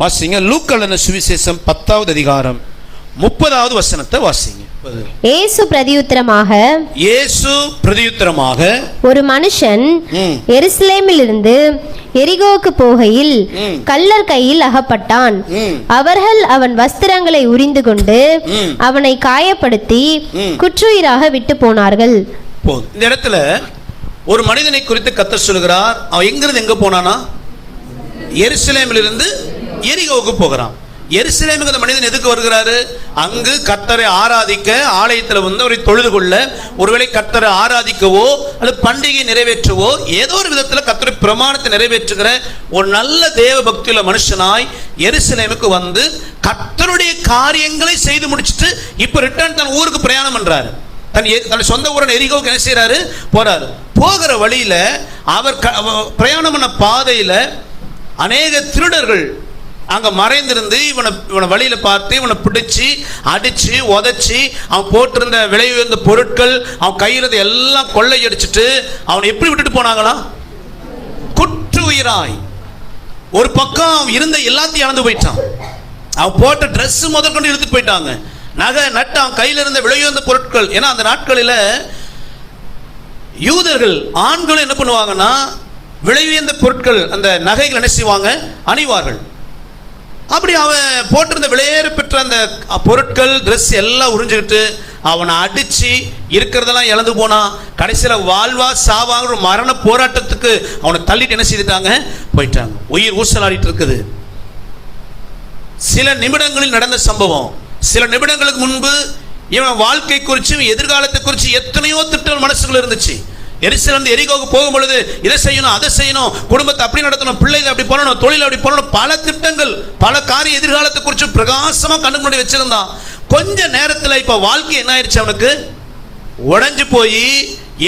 வாசிங்க லூக்கல்லன சுவிசேஷம் பத்தாவது அதிகாரம் முப்பதாவது வசனத்தை வாசிங்க இயேசு பிரதியுத்தரமாக இயேசு பிரதியுத்தரமாக ஒரு மனுஷன். எருசலேமிலிருந்து எரிகோவுக்கு போகையில். கள்ளர் கையில் அகப்பட்டான். அவர்கள் அவன் வஸ்திரங்களை உரிந்து கொண்டு. அவனை காயப்படுத்தி. குற்றுயிராக விட்டு போனார்கள் போதும் இந்த இடத்துல ஒரு மனிதனை குறித்து கத்தர் சொல்கிறார் அவன் எங்கிருந்து எங்க போனானா எருசலேமிலிருந்து எரிகோவுக்கு போகிறான். எருசலேமுக்கு அந்த மனிதன் எதுக்கு வருகிறாரு? அங்கு கத்தரை ஆராதிக்க ஆலயத்தில் வந்து அவரை தொழுது கொள்ள ஒருவேளை கத்தரை ஆராதிக்கவோ அல்லது பண்டிகை நிறைவேற்றவோ ஏதோ ஒரு விதத்தில் கத்தரை பிரமாணத்தை நிறைவேற்றுகிற ஒரு நல்ல தேவ பக்தியுள்ள மனுஷனாய் எருசலேமுக்கு வந்து கத்தருடைய காரியங்களை செய்து முடிச்சிட்டு இப்போ ரிட்டர்ன் தன் ஊருக்கு பிரயாணம் பண்ணுறாரு தன் எ- தன் சொந்த ஊரன் எரிகோவுக்கு என்ன செய்கிறாரு போறாரு. போகிற வழியில அவர் க- பிரயாணம் பண்ண பாதையில் அநேக திருடர்கள் அங்கே மறைந்திருந்து இவனை இவனை வழியில் பார்த்து இவனை பிடிச்சி அடித்து உதச்சி அவன் போட்டிருந்த விலை உயர்ந்த பொருட்கள் அவன் கையில் எல்லாம் கொள்ளையடிச்சிட்டு அவனை எப்படி விட்டுட்டு போனாங்களா? குற்று உயிராய். ஒரு பக்கம் அவன் இருந்த எல்லாத்தையும் இழந்து போயிட்டான். அவன் போட்ட ட்ரெஸ்ஸு முதற்கொண்டு இழுத்துட்டு எடுத்துட்டு போயிட்டாங்க. நகை நட்டு அவன் கையில் இருந்த விலை உயர்ந்த பொருட்கள். ஏன்னா அந்த நாட்களில் யூதர்கள் ஆண்களும் என்ன பண்ணுவாங்கன்னா விலையுயர்ந்த பொருட்கள் அந்த நகைகள் என்ன செய்வாங்க? அணிவார்கள். அப்படி அவன் போட்டிருந்த விலையேற பெற்ற அந்த பொருட்கள் ட்ரெஸ் எல்லாம் உறிஞ்சுக்கிட்டு அவனை அடித்து இருக்கிறதெல்லாம் இழந்து போனான் கடைசியில் வாழ்வா சாவாங்கிற ஒரு மரண போராட்டத்துக்கு அவனை தள்ளிட்டு என்ன செய்துட்டாங்க? போயிட்டாங்க. உயிர் ஊசலாடிட்டு இருக்குது. சில நிமிடங்களில் நடந்த சம்பவம். சில நிமிடங்களுக்கு முன்பு இவன் வாழ்க்கை குறித்து எதிர்காலத்தை குறித்து எத்தனையோ திட்டம் மனசுக்குள்ள இருந்துச்சு. எரிசிலிருந்து எரிகோவுக்கு போகும் பொழுது இதை செய்யணும் அதை செய்யணும் குடும்பத்தை அப்படி நடத்தணும் பிள்ளை அப்படி பண்ணணும் தொழில் அப்படி பண்ணணும் பல திட்டங்கள் பல காரிய எதிர்காலத்தை குறித்து பிரகாசமாக கண்ணு முன்னாடி வச்சிருந்தான். கொஞ்ச நேரத்தில் இப்போ வாழ்க்கை என்ன ஆயிடுச்சு அவனுக்கு? உடஞ்சு போய்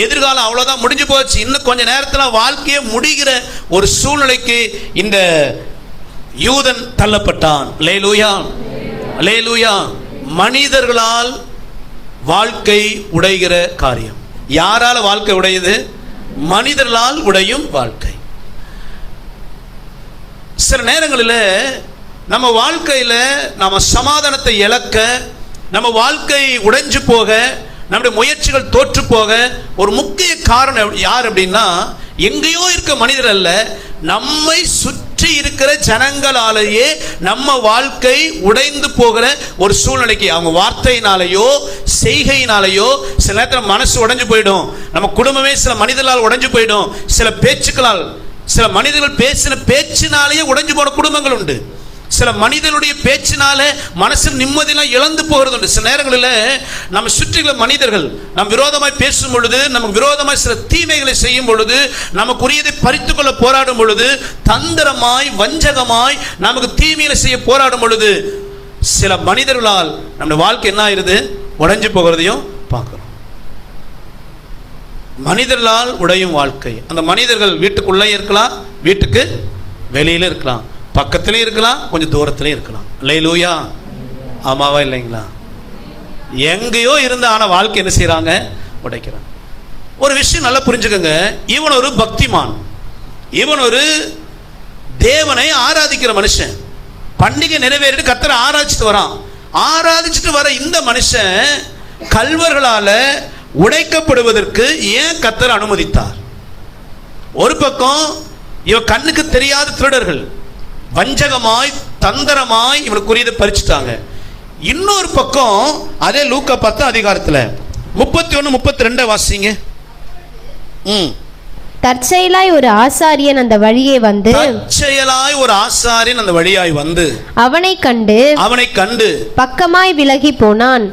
எதிர்காலம் அவ்வளோதான் முடிஞ்சு போச்சு. இன்னும் கொஞ்ச நேரத்தில் வாழ்க்கையே முடிகிற ஒரு சூழ்நிலைக்கு இந்த யூதன் தள்ளப்பட்டான். லே லூயா லே லூயா மனிதர்களால் வாழ்க்கை உடைகிற காரியம். யாரால வாழ்க்கை உடையுது? மனிதர்களால் உடையும் வாழ்க்கை. சில நேரங்களில் நம்ம வாழ்க்கையில் நம்ம சமாதானத்தை இழக்க நம்ம வாழ்க்கை உடைஞ்சு போக நம்முடைய முயற்சிகள் தோற்று போக ஒரு முக்கிய காரணம் யார் அப்படின்னா எங்கேயோ இருக்க மனிதர் அல்ல நம்மை சுற்றி இருக்கிற ஜனங்களாலேயே நம்ம வாழ்க்கை உடைந்து போகிற ஒரு சூழ்நிலைக்கு அவங்க வார்த்தையினாலேயோ செய்கையினாலேயோ சில நேரத்தில் மனசு உடைஞ்சு போயிடும். நம்ம குடும்பமே சில மனிதர்களால் உடைஞ்சு போயிடும். சில பேச்சுக்களால் சில மனிதர்கள் பேசின பேச்சினாலேயே உடைஞ்சு போன குடும்பங்கள் உண்டு. சில மனிதனுடைய பேச்சினால மனசு நிம்மதியெல்லாம் இழந்து போகிறது உண்டு. சில நேரங்களில் நம்ம சுற்றியுள்ள மனிதர்கள் நம் விரோதமாய் பேசும் பொழுது நமக்கு விரோதமாய் சில தீமைகளை செய்யும் பொழுது நமக்குரியதை பறித்து கொள்ள போராடும் பொழுது தந்திரமாய் வஞ்சகமாய் நமக்கு தீமையில செய்ய போராடும் பொழுது சில மனிதர்களால் நம்ம வாழ்க்கை என்ன ஆயிருது உடைஞ்சு போகிறதையும் பார்க்குறோம். மனிதர்களால் உடையும் வாழ்க்கை. அந்த மனிதர்கள் வீட்டுக்குள்ளே இருக்கலாம் வீட்டுக்கு வெளியில இருக்கலாம். பக்கத்துலேயும் இருக்கலாம் கொஞ்சம் தூரத்துலேயும் இருக்கலாம். இல்லை லூயா ஆமாவா இல்லைங்களா? எங்கேயோ இருந்து ஆனால் வாழ்க்கை என்ன செய்கிறாங்க உடைக்கிறாங்க. ஒரு விஷயம் நல்லா புரிஞ்சுக்கோங்க. இவன் ஒரு பக்திமான். இவன் ஒரு தேவனை ஆராதிக்கிற மனுஷன். பண்டிகை நிறைவேறிட்டு கத்தரை ஆராய்ச்சிட்டு வரான். ஆராதிச்சுட்டு வர இந்த மனுஷன் கல்வர்களால் உடைக்கப்படுவதற்கு ஏன் கத்தர் அனுமதித்தார்? ஒரு பக்கம் இவன் கண்ணுக்கு தெரியாத திருடர்கள். வஞ்சகமாய் தந்திரமாய் இவனுக்குரியதை பறிச்சுட்டாங்க இன்னொரு பக்கம் அதே லூக்கா பத்து அதிகாரத்தில். முப்பத்தி ஒன்று முப்பத்தி ரெண்டை வாசிங்க. ம். தற்செயலாய் ஒரு ஆசாரியன் அந்த வழியே வந்து தற்செயலாய் ஒரு ஆசாரியன் அந்த வழியாய் வந்து அவனைக் கண்டு அவனை கண்டு பக்கமாய் விலகி போனான்.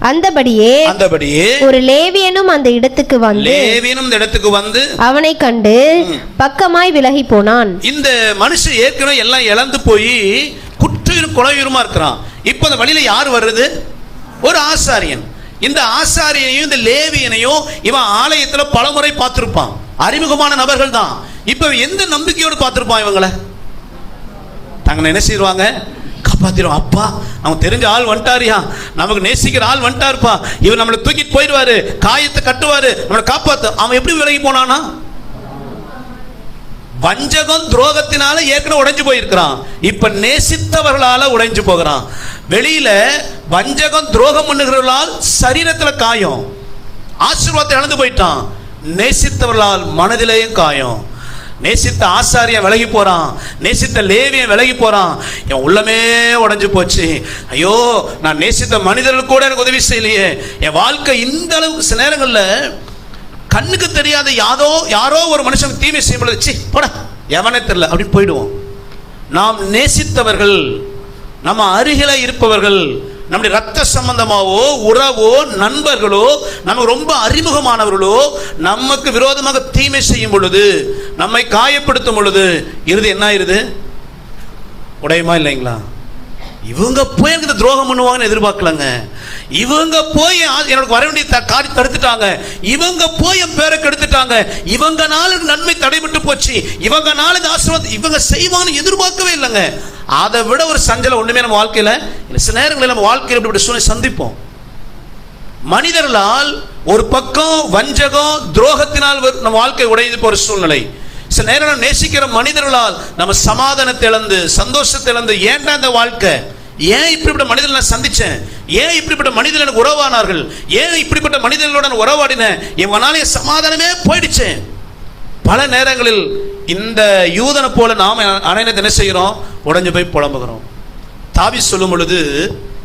அந்தபடியே அந்தபடியே ஒரு லேவியனும் அந்த இடத்துக்கு வந்து லேவியனும் இந்த இடத்துக்கு வந்து அவனைக் கண்டு பக்கமாய் விலகி போனான். இந்த மனுஷன் ஏற்கனவே எல்லாம் இழந்து போய் குற்றையும் குலையுமா இருக்கிறான். இப்போ அந்த வழியில யார் வருது ஒரு ஆசாரியன். இந்த ஆசாரியனையும் இந்த லேவியனையும் இவன் ஆலயத்துல பலமுறை பார்த்திருப்பான். அறிமுகமான நபர்கள் தான். இப்போ எந்த நம்பிக்கையோடு பார்த்திருப்பான் இவங்கள? தங்களை என்ன செய்வாங்க? காப்பாத்திரும் அப்பா அவன் தெரிஞ்ச ஆள் வந்துட்டாரியா. நமக்கு நேசிக்கிற ஆள் வந்துட்டாருப்பா. இவர் நம்மளை தூக்கிட்டு போயிடுவாரு. காயத்தை கட்டுவாரு. நம்மளை காப்பாத்து. அவன் எப்படி விலகி போனானா? வஞ்சகம் துரோகத்தினால ஏற்கனவே உடைஞ்சு போயிருக்கிறான். இப்ப நேசித்தவர்களால உடைஞ்சு போகிறான். வெளியில வஞ்சகம் துரோகம் பண்ணுகிறவர்களால் சரீரத்துல காயம். ஆசீர்வாதத்தை இழந்து போயிட்டான். நேசித்தவர்களால் மனதிலேயும் காயம். நேசித்த ஆசாரிய விலகி போறான். நேசித்த லேவியன் விலகி போறான். என் உள்ளமே உடஞ்சு போச்சு. ஐயோ நான் நேசித்த மனிதர்கள் கூட எனக்கு உதவி செய்யலையே. என் வாழ்க்கை இந்த அளவு சில நேரங்களில் கண்ணுக்கு தெரியாத யாதோ யாரோ ஒரு மனுஷன் தீமை செய்ய பொழுது சி போட எவனே தெரியல அப்படின்னு போயிடுவோம். நாம் நேசித்தவர்கள் நம்ம அருகில இருப்பவர்கள் நம்முடைய ரத்த சம்பந்தமாவோ உறவோ நண்பர்களோ நமக்கு ரொம்ப அறிமுகமானவர்களோ நமக்கு விரோதமாக தீமை செய்யும் பொழுது நம்மை காயப்படுத்தும் பொழுது இறுதி என்ன ஆயிருது? உடையுமா இல்லைங்களா? இவங்க போய் எனக்கு துரோகம் பண்ணுவாங்கன்னு எதிர்பார்க்கலங்க. இவங்க போய் எனக்கு வர வேண்டிய த- காரியம் தடுத்துட்டாங்க. இவங்க போய் என் பேரை கெடுத்துட்டாங்க. இவங்கனால எனக்கு நன்மை தடைபட்டு போச்சு. இவங்கனால இந்த ஆசீர்வாதம் இவங்க செய்வான்னு எதிர்பார்க்கவே இல்லைங்க. அதை விட ஒரு சஞ்சலம் ஒண்ணுமே நம்ம வாழ்க்கையில சில நேரங்களில் நம்ம வாழ்க்கையில் இப்படி சூழ்நிலை சந்திப்போம். மனிதர்களால் ஒரு பக்கம் வஞ்சகம் துரோகத்தினால் நம்ம வாழ்க்கை உடையது போற சூழ்நிலை. சில நேரம் நம்ம நேசிக்கிற மனிதர்களால் நம்ம சமாதானத்தை இழந்து சந்தோஷத்தை இழந்து ஏன்டா இந்த வாழ்க்கை? ஏன் இப்படி இப்படி மனிதர்கள் நான் சந்திச்சேன்? ஏன் இப்படிப்பட்ட மனிதர்கள் எனக்கு உறவானார்கள்? ஏன் இப்படிப்பட்ட மனிதர்களோட நான் உறவாடினேன்? இவனால சமாதானமே போயிடுச்சு. பல நேரங்களில் இந்த யூதனை போல நாம் அனைத்து என்ன செய்கிறோம்? உடஞ்சு போய் புலம்புகிறோம். தாவி சொல்லும் பொழுது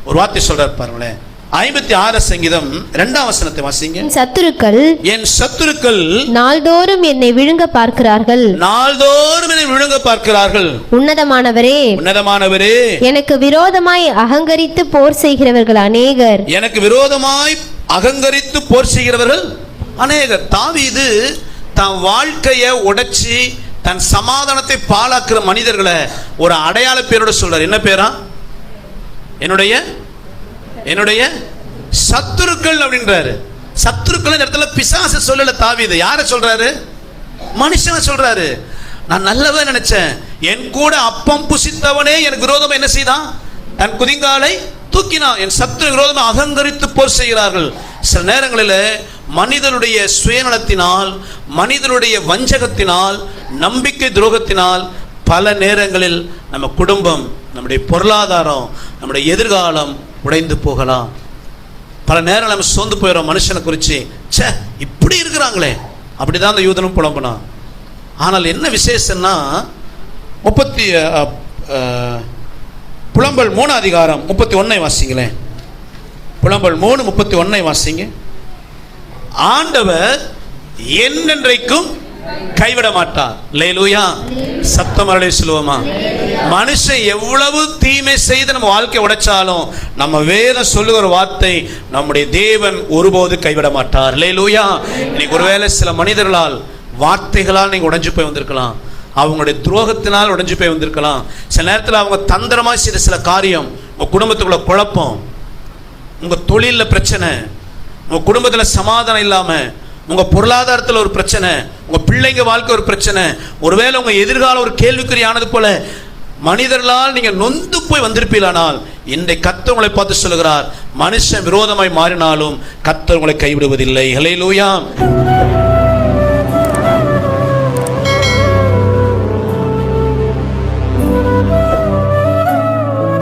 ஒரு வார்த்தை சொல்கிறார் பாருங்களேன். ஐம்பத்தி ஆறு சங்கீதம் இரண்டாம் வசனத்தை வாசிங்க. என் சத்துருக்கள் என் சத்துருக்கள் நாள்தோறும் என்னை விழுங்க பார்க்கிறார்கள். நாள்தோறும் என்னை விழுங்க பார்க்கிறார்கள். உன்னதமானவரே உன்னதமானவரே. எனக்கு விரோதமாய் அகங்கரித்து போர் செய்கிறவர்கள் அநேகர். எனக்கு விரோதமாய் அகங்கரித்து போர் செய்கிறவர்கள் அநேகர். தாவீது தன் வாழ்க்கையை உடைச்சி தன் சமாதானத்தை பாழாக்குற மனிதர்களை ஒரு அடையாள பேரோட சொல்றார். என்ன பேரா? என்னுடைய என்னுடைய சத்துருக்கள் அப்படின்றாரு. சத்துருக்கள் இந்த இடத்துல பிசாசு சொல்லல தாவிது யாரை சொல்றாரு? மனுஷனை சொல்றாரு. நான் நல்லவன் நினைச்சேன். என் கூட அப்பம் புசித்தவனே எனக்கு விரோதமா என்ன செய்தான்? தன் குதிங்காலை தூக்கினான். என் சத்துரு விரோதமா அகங்கரித்து போர் செய்கிறார்கள். சில நேரங்களில் மனிதனுடைய சுயநலத்தினால் மனிதனுடைய வஞ்சகத்தினால் நம்பிக்கை துரோகத்தினால் பல நேரங்களில் நம்ம குடும்பம் நம்முடைய பொருளாதாரம் நம்முடைய எதிர்காலம் உடைந்து போகலாம். பல நேரம் நம்ம சோர்ந்து போயிடும் மனுஷனை குறித்து ச்சே இப்படி இருக்கிறாங்களே. அப்படிதான் அந்த யூதனும் புலம்புனான். ஆனால் என்ன விசேஷம்னா முப்பத்தி புலம்பல் மூணு அதிகாரம் முப்பத்தி ஒன்னை வாசிங்களேன் புலம்பல் மூணு முப்பத்தி ஒன்னை வாசிங்க. ஆண்டவர் என்னென்றைக்கும் கைவிட மாட்டார் லேலூயா சத்தம் சொல்லுவோமா. மனுஷன் எவ்வளவு தீமை செய்து நம்ம வாழ்க்கை உடைச்சாலும் நம்ம வேதம் சொல்லுகிற வார்த்தை நம்முடைய தேவன் ஒருபோது கைவிட மாட்டார் லேலூயா இன்னைக்கு ஒருவேளை சில மனிதர்களால் வார்த்தைகளால் நீங்கள் உடைஞ்சு போய் வந்திருக்கலாம். அவங்களுடைய துரோகத்தினால் உடைஞ்சு போய் வந்திருக்கலாம். சில நேரத்தில் அவங்க தந்திரமா செய்த சில காரியம் உங்கள் குடும்பத்துக்குள்ள குழப்பம் உங்க தொழிலில் பிரச்சனை உங்கள் குடும்பத்துல சமாதானம் இல்லாமல் உங்க பொருளாதாரத்தில் ஒரு பிரச்சனை உங்க பிள்ளைங்க வாழ்க்கை ஒரு பிரச்சனை ஒருவேளை உங்க எதிர்காலம் ஒரு கேள்விக்குறியானது போல மனிதர்களால் நீங்க நொந்து போய் வந்திருப்பீர்களானால் இன்றை கர்த்தர் உங்களை பார்த்து சொல்லுகிறார் மனுஷன் விரோதமாய் மாறினாலும் கர்த்தர் உங்களை கைவிடுவதில்லை. ஹalleluya